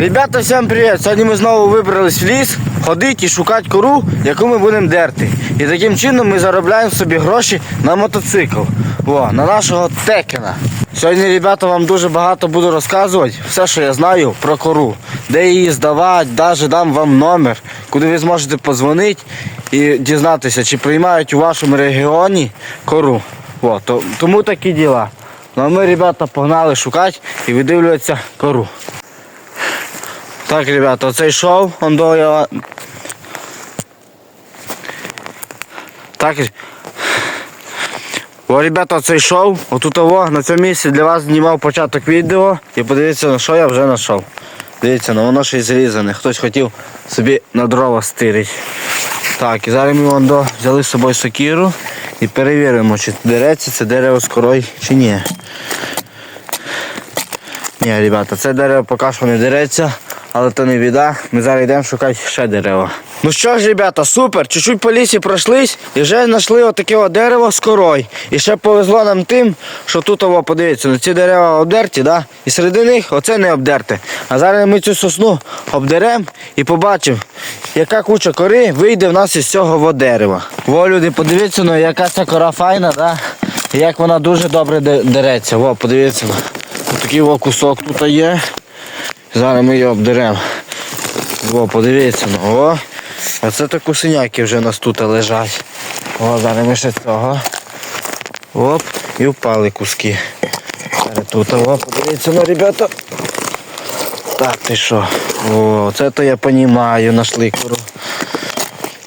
Ребята, всім привіт! Сьогодні ми знову вибрались в ліс ходити і шукати кору, яку ми будемо дерти. І таким чином ми заробляємо собі гроші на мотоцикл. О, на нашого текена. Сьогодні, ребята, вам дуже багато буду розказувати все, що я знаю про кору. Де її здавати, навіть дам вам номер, куди ви зможете подзвонити і дізнатися, чи приймають у вашому регіоні кору. О, то, тому такі діла. Ну а ми, ребята, погнали шукати і видивлюватися кору. Так, ребята, оцей шов, он до я... Так. О, ребята, оцей шов, отут того, на цьому місці для вас знімав початок відео і подивіться, на що я вже знайшов. Дивіться, ну воно ще й зрізане. Хтось хотів собі на дрова стирити. Так, і зараз ми вон до взяли з собою сокіру і перевіримо, чи дереться це дерево з корою чи ні. Ні, ребята, це дерево поки що не дереться, але то не біда. Ми зараз йдемо шукати ще дерево. Ну що ж, ребята, супер. Чуть-чуть по лісі пройшлись і вже знайшли отаке от дерево з корою. І ще повезло нам тим, що тут ово, подивіться, ну ці дерева обдерті, да? і серед них оце не обдерте. А зараз ми цю сосну обдеремо і побачимо, яка куча кори вийде в нас із цього во дерева. Во, люди, подивіться, ну яка ця кора файна, да? і як вона дуже добре дереться. Во, подивіться. ну. Такий о кусок тут є. Зараз ми його обдеремо. О, подивіться, ну, о. Оце то кусеняки вже у нас тут лежать. О, зараз ми ще цього. Оп, і впали куски. Зараз тут, о, подивіться, ну, ребята. Так, ти що? О, це то я понімаю, нашли кору.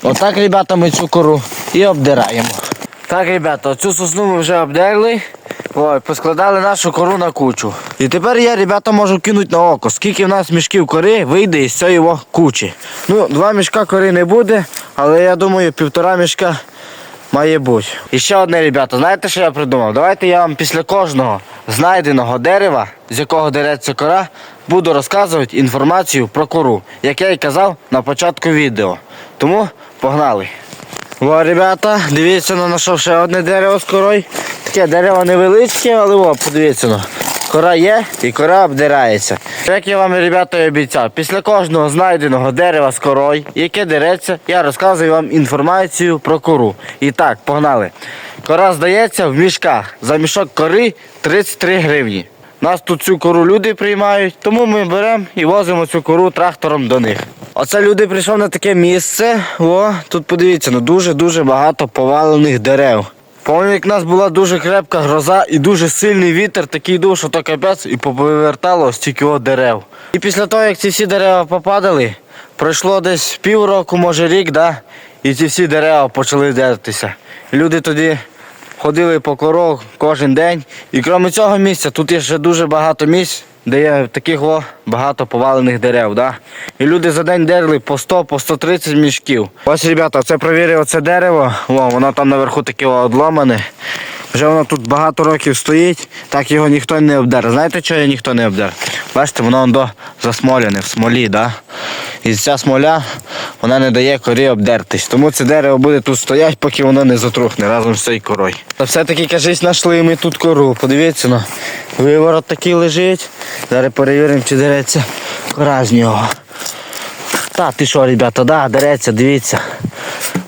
Отак, ребята, ми цю кору і обдираємо. Так, ребята, цю сосну ми вже обдерли. Ой, поскладали нашу кору на кучу. І тепер я, ребята, можу кинути на око, скільки в нас мішків кори вийде із цієї кучі. Ну, два мішка кори не буде, але я думаю, півтора мішка має бути. І ще одне, ребята, знаєте, що я придумав? Давайте я вам після кожного знайденого дерева, з якого дереться кора, буду розказувати інформацію про кору, як я і казав на початку відео. Тому погнали. О, ребята, дивіться, знайшов ще одне дерево з корою. Таке дерево невеличке, але о, подивіться. Ну. Кора є і кора обдирається. Як я вам, ребята, і обіцяв, після кожного знайденого дерева з корою, яке дереться, я розказую вам інформацію про кору. І так, погнали. Кора здається в мішках. За мішок кори 33 гривні. Нас тут цю кору люди приймають, тому ми беремо і возимо цю кору трактором до них. Оце люди прийшов на таке місце. О, тут подивіться, ну дуже-дуже багато повалених дерев. Пам'ятаю, як нас була дуже крепка гроза і дуже сильний вітер, такий дув, що то капець, і повивертало стільки дерев. І після того, як ці всі дерева попадали, пройшло десь півроку, може рік, да? і ці всі дерева почали дертися. Люди тоді ходили по коров кожен день. І крім цього місця, тут є ще дуже багато місць, де є таких о, багато повалених дерев. Да? І люди за день дерли по 100, по 130 мішків. Ось, ребята, це провірив це дерево. О, воно там наверху таке о, одломане. Вже воно тут багато років стоїть, так його ніхто не обдер. Знаєте, чого ніхто не обдер? Бачите, воно до засмоляне в смолі, да? І ця смоля вона не дає корі обдертись. Тому це дерево буде тут стояти, поки воно не затрухне разом з цією корою. Та все-таки кажись, знайшли ми тут кору. Подивіться, ну, виворот такий лежить. Зараз перевіримо, чи дереться кора з нього. Та ти що, ребята, да, дереться, дивіться.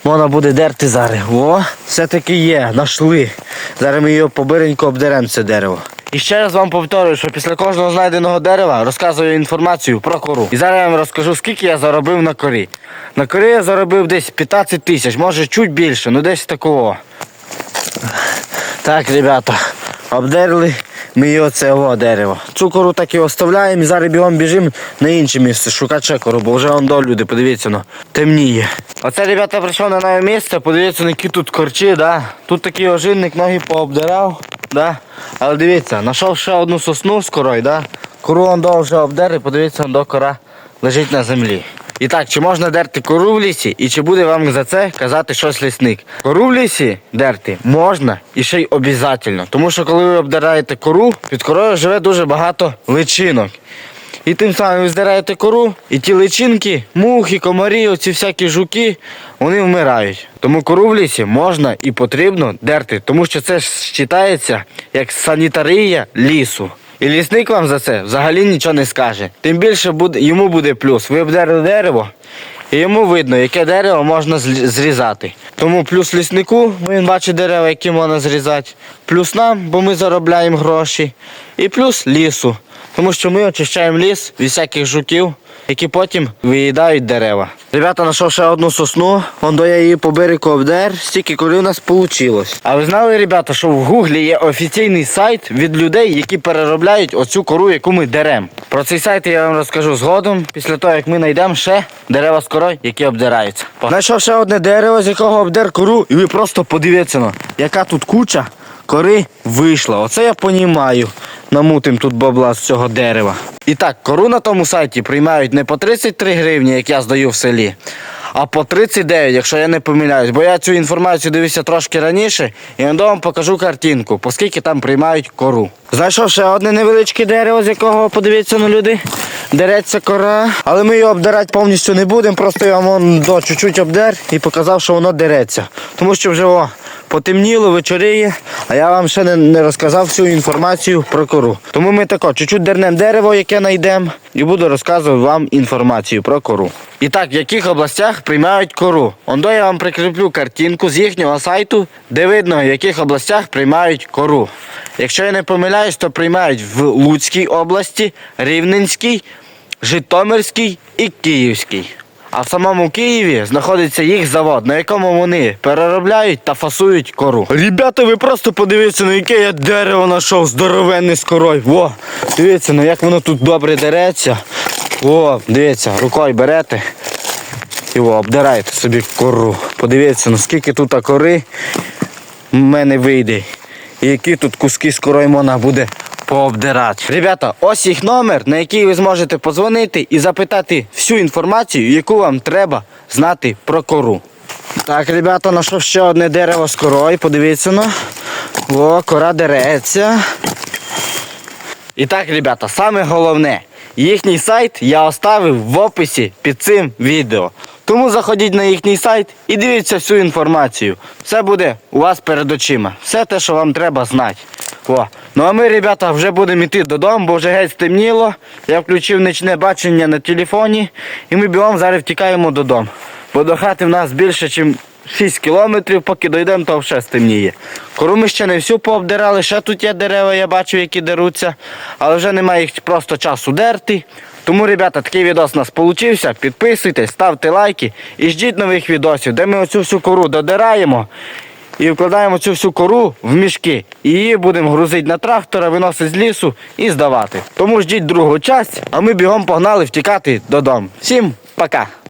Можна буде дерти зараз. О, все-таки є, знайшли. Зараз ми його побиренько обдеремо це дерево. І ще раз вам повторюю, що після кожного знайденого дерева розказую інформацію про кору. І зараз я вам розкажу, скільки я заробив на корі. На корі я заробив десь 15 тисяч, може чуть більше, ну десь такого. Так, ребята, обдерли ми його це о, дерево. Цю кору так і оставляємо і зараз бігом біжимо на інше місце, шукати ще кору, бо вже он до люди, подивіться, ну, темніє. Оце, ребята, прийшов на нове місце, подивіться, які тут корчі, да? Тут такий ожинник ноги пообдирав, да? але дивіться, знайшов ще одну сосну з корою, да? кору он вже обдер і подивіться, до кора лежить на землі. І так, чи можна дерти кору в лісі, і чи буде вам за це казати щось лісник? Кору в лісі дерти можна і ще й обов'язково. Тому що коли ви обдираєте кору, під корою живе дуже багато личинок. І тим самим ви здираєте кору, і ті личинки, мухи, комарі, оці всякі жуки, вони вмирають. Тому кору в лісі можна і потрібно дерти, тому що це ж вважається як санітарія лісу. І лісник вам за це взагалі нічого не скаже. Тим більше буде, йому буде плюс. Ви обдерли дерево, і йому видно, яке дерево можна зрізати. Тому плюс ліснику, він бачить дерева, які можна зрізати, плюс нам, бо ми заробляємо гроші, і плюс лісу. Тому що ми очищаємо ліс від всяких жуків, які потім виїдають дерева. Ребята, знайшов ще одну сосну, вон до я її по берегу обдер, стільки коли у нас вийшло. А ви знали, ребята, що в Гуглі є офіційний сайт від людей, які переробляють оцю кору, яку ми деремо. Про цей сайт я вам розкажу згодом, після того, як ми знайдемо ще дерева з корою, які обдираються. Знайшов ще одне дерево, з якого обдер кору, і ви просто подивіться, яка тут куча кори вийшла. Оце я понімаю. Намутим тут бабла з цього дерева. І так, кору на тому сайті приймають не по 33 гривні, як я здаю в селі, а по 39, якщо я не помиляюсь. Бо я цю інформацію дивився трошки раніше, і я вам покажу картинку, по скільки там приймають кору. Знайшов ще одне невеличке дерево, з якого подивіться на люди. Дереться кора, але ми його обдирати повністю не будемо, просто я вам до чуть-чуть обдер і показав, що воно дереться. Тому що вже о, потемніло, вечоріє, а я вам ще не, не розказав всю інформацію про кору. Тому ми тако чуть-чуть дернемо дерево, яке знайдемо, і буду розказувати вам інформацію про кору. І так, в яких областях приймають кору? Ондо я вам прикріплю картинку з їхнього сайту, де видно, в яких областях приймають кору. Якщо я не помиляюсь, то приймають в Луцькій області, Рівненській, Житомирській і Київській. А в самому Києві знаходиться їх завод, на якому вони переробляють та фасують кору. Ребята, ви просто подивіться, на яке я дерево знайшов здоровенне з корою. Во, дивіться, ну як воно тут добре дереться. О, дивіться, рукою берете і во, обдираєте собі кору. Подивіться, наскільки тут кори в мене вийде. І які тут куски з корою можна буде пообдирати. Ребята, ось їх номер, на який ви зможете подзвонити і запитати всю інформацію, яку вам треба знати про кору. Так, ребята, знайшов ще одне дерево з корою, подивіться ну. О, кора дереться. І так, ребята, саме головне, їхній сайт я оставив в описі під цим відео. Тому заходіть на їхній сайт і дивіться всю інформацію. Все буде у вас перед очима. Все те, що вам треба знати. О. Ну а ми, ребята, вже будемо йти додому, бо вже геть стемніло. Я включив нічне бачення на телефоні і ми бігом зараз втікаємо додому. Бо до хати в нас більше, ніж 6 кілометрів, поки дійдемо, то вже стемніє. Кору ми ще не всю пообдирали, ще тут є дерева, я бачу, які деруться, але вже немає їх просто часу дерти. Тому, ребята, такий відос у нас вийшов. Підписуйтесь, ставте лайки і ждіть нових відосів, де ми оцю всю кору додираємо і вкладаємо цю всю кору в мішки. І її будемо грузити на трактора, виносити з лісу і здавати. Тому ждіть другу часть, а ми бігом погнали втікати додому. Всім пока!